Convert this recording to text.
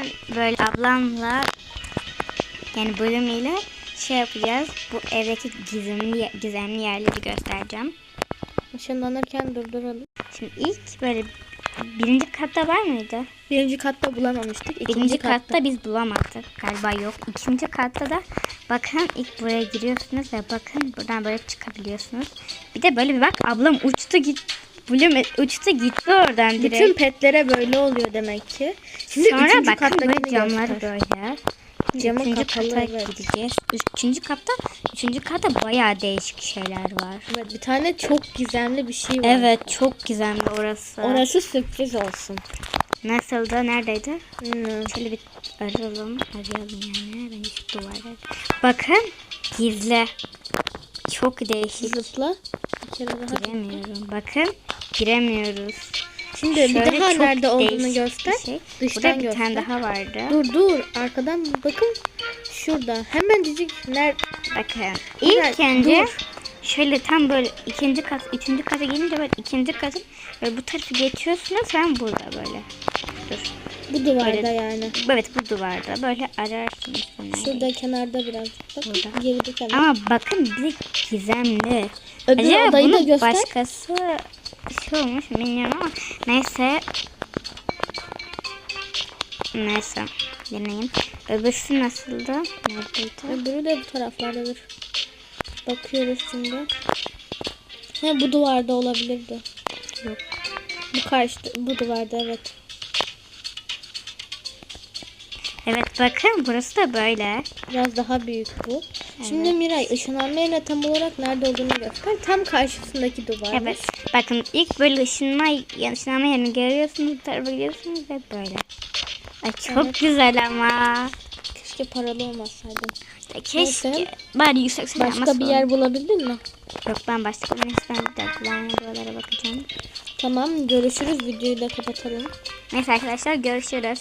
bugün böyle ablamla yani bölümüyle şey yapacağız. Bu evdeki gizemli gizemli yerleri göstereceğim. Işınlanırken durduralım. Şimdi ilk böyle birinci katta var mıydı? Birinci katta bulamamıştık. İkinci Birinci katta, biz bulamadık. Galiba yok. İkinci katta da bakın ilk buraya giriyorsunuz ve bakın buradan böyle çıkabiliyorsunuz. Bir de böyle bir bak ablam uçtu git. Blüm uçtu gitti oradan direkt. Bütün petlere böyle oluyor demek ki. Şimdi Sonra üçüncü bakın böyle camlar böyle. Camı üçüncü kapalı, kata evet. gideceğiz. Üçüncü katta, üçüncü katta bayağı değişik şeyler var. Evet, bir tane çok gizemli bir şey var. Evet çok gizemli orası. Orası sürpriz olsun. Nasıldı? Neredeydi? Hmm. Şöyle bir arayalım. Arayalım yani. Ben şu duvarda. Bakın gizli. Çok değişik. Zıpla. Giremiyorum. Bakın giremiyoruz. Şimdi bir Şöyle daha çok nerede olduğunu değişik göster. bir Şey. Dıştan Burada bir göster. tane daha vardı. Dur dur. Arkadan bakın. Şurada. Hemen cicik. Nerede? Bakın. İlk önce dur. şöyle tam böyle ikinci kat, üçüncü kata gelince böyle ikinci katın böyle bu tarafı geçiyorsunuz sen burada böyle. Dur. Bu duvarda Böyle- yani. Evet bu duvarda böyle ararsınız. Şurada kenarda birazcık. Bak Burada. geride kenar. Ama bakın bir gizemli. Öbür Acaba odayı da bunu göster. başkası şey olmuş bilmiyorum ama neyse. Neyse. Deneyim. Öbürsü nasıldı? Neredeydi? Öbürü de bu taraflardadır. Bakıyoruz şimdi. Ha bu duvarda olabilirdi. Yok. Bu karşıda, bu duvarda evet. Evet bakın burası da böyle. Biraz daha büyük bu. Şimdi Miray ışınlanma yerine tam olarak nerede olduğunu göster. Tam karşısındaki duvar. Evet. Bakın ilk böyle ışınma, ışınlanma yerini görüyorsunuz. Bu tarafa gidiyorsunuz ve böyle. Ay çok Evet. güzel ama. Keşke paralı olmasaydı. Keşke. Neyse. Bari yüksek seviye Başka ama bir yer bulabildin mi? Yok ben başka bir ben bir dakika ben buralara bakacağım. Tamam görüşürüz. Videoyu da kapatalım. Neyse arkadaşlar görüşürüz.